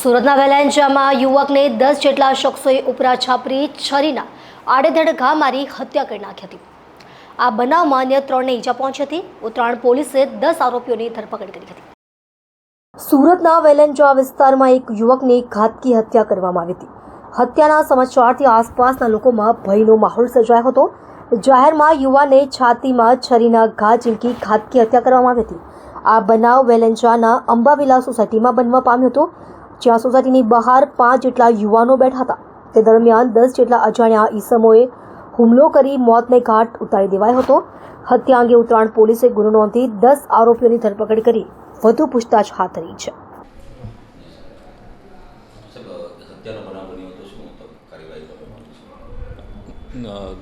સુરતના વેલેન્જામાં યુવકને દસ જેટલા શખ્સોએ ઉપરા છાપરી છરીના આડેધડ ઘા મારી હત્યા કરી નાખી હતી. આ બનાવમાં અન્ય ત્રણને ઈજા પહોંચી હતી. ઉત્તરાયણ પોલીસે દસ આરોપીઓની ધરપકડ કરી હતી. સુરતના વેલેન્જા વિસ્તારમાં એક યુવકની ઘાતકી હત્યા કરવામાં આવી હતી. હત્યાના સમાચારથી આસપાસના લોકોમાં ભયનો માહોલ સર્જાયો હતો. જાહેરમાં યુવાને છાતીમાં છરીના ઘા ઝીંકી ઘાતકી હત્યા કરવામાં આવી હતી. આ બનાવ વેલેન્જાના અંબાવિલા સોસાયટીમાં બનવા પામ્યો હતો. જ્યાં સોસાયટીની બહાર પાંચ જેટલા યુવાનો બેઠા હતા. તે દરમિયાન દસ જેટલા અજાણ્યા ઈસમોએ હુમલો કરી મોતને ઘાટ ઉતારી દેવાયો હતો. હત્યા અંગે ઉત્તરાયણ પોલીસે ગુનો નોંધી દસ આરોપીઓની ધરપકડ કરી વધુ પૂછતાછ હાથ ધરી છે.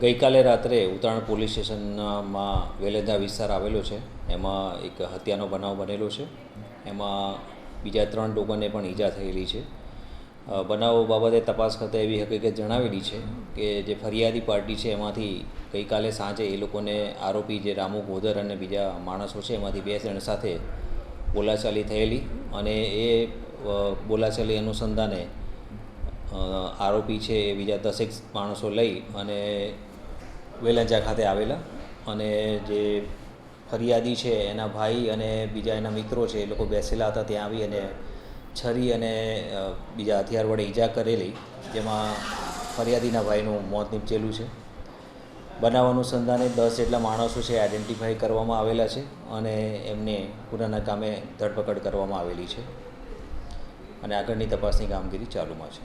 ગઈકાલે રાત્રે ઉત્તરાયણ પોલીસ સ્ટેશનમાં વેલેદા વિસ્તાર આવેલો છે. એમાં એક હત્યાનો બનાવ બનેલો છે. એમાં બીજા ત્રણ લોકોને પણ ઈજા થયેલી છે. બનાવો બાબતે તપાસ કરતાં એવી હકીકત જણાવેલી છે કે જે ફરિયાદી પાર્ટી છે એમાંથી ગઈકાલે સાંજે એ લોકોને આરોપી જે રામુ ગોદર અને બીજા માણસો છે એમાંથી બે જણ સાથે બોલાચાલી થયેલી અને એ બોલાચાલી અનુસંધાને આરોપી છે એ બીજા દસેક માણસો લઈ અને વેલંજા ખાતે આવેલા અને જે ફરિયાદી છે, એના ભાઈ અને બીજા એના મિત્રો છે, એ લોકો બેસેલા હતા ત્યાં આવી અને છરી અને બીજા હથિયાર વડે ઈજા કરેલી, જેમાં ફરિયાદીના ભાઈનું મોત નીપજેલું છે. બનાવ અનુસંધાને દસ જેટલા માણસો છે, આઈડેન્ટિફાઈ કરવામાં આવેલા છે અને એમને ગુનાના કામે ધરપકડ કરવામાં આવેલી છે. અને આગળની તપાસની કામગીરી ચાલુમાં છે.